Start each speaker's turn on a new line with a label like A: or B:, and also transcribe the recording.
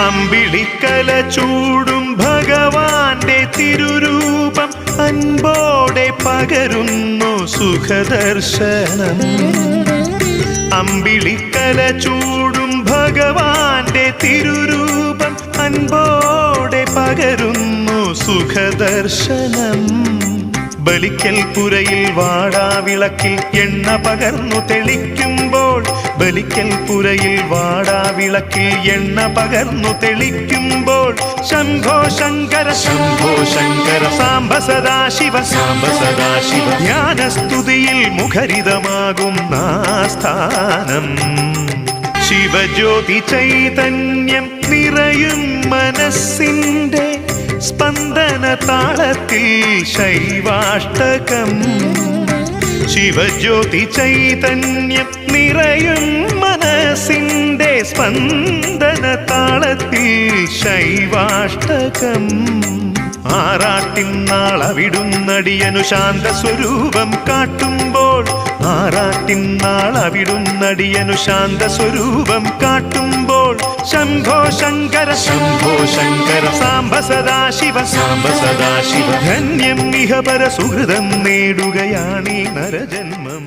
A: അമ്പിളിക്കല ചൂടും ഭഗവാന്റെ തിരുരൂപം അൻപോടെ പകരുന്നു സുഖദർശനം. അമ്പിളിക്കല ചൂടും ഭഗവാന്റെ തിരുരൂപം അൻപോടെ പകരുന്നു സുഖദർശനം. ബലിക്കൽ പുരയിൽ വാടാവിളക്കിൽ എണ്ണ പകർന്നു തെളിക്കുമ്പോൾ. ബലിക്കൽ പുരയിൽ വാടാവിളക്കിൽ എണ്ണ പകർന്നു തെളിക്കുമ്പോൾ. ശംഭോ ശങ്കര ശംഭോ ശങ്കര സാംബ സദാശിവ സാംബ സദാശിവ. ജ്ഞാനസ്തുതിയിൽ മുഖരിതമാകും നാസ്ഥാനം. ശിവജ്യോതി ചൈതന്യം നിറയും സ്പന്ദന താളത്തിൽ ശൈവാഷ്ടകം. ശിവജ്യോതി ചൈതന്യം നിറയും മനസ്സിന്റെ സ്പന്ദന താളത്തിൽ ശൈവാഷ്ടകം. ആറാട്ടിൻ നാളവിടുന്നടിയനു ശാന്ത സ്വരൂപം കാട്ടുമ്പോൾ ആറാട്ടിൻ നാളവിടുന്നടിയനു ശാന്ത സ്വരൂപം കാട്ടുമ്പോൾ ശംഭോ ശങ്കര ശംഭോ ശങ്കര സാംബ സദാശിവ സാംബ സദാശിവ ധന്യം ഇഹപര സുഹൃതം നേടുകയാണീ നരജന്മം.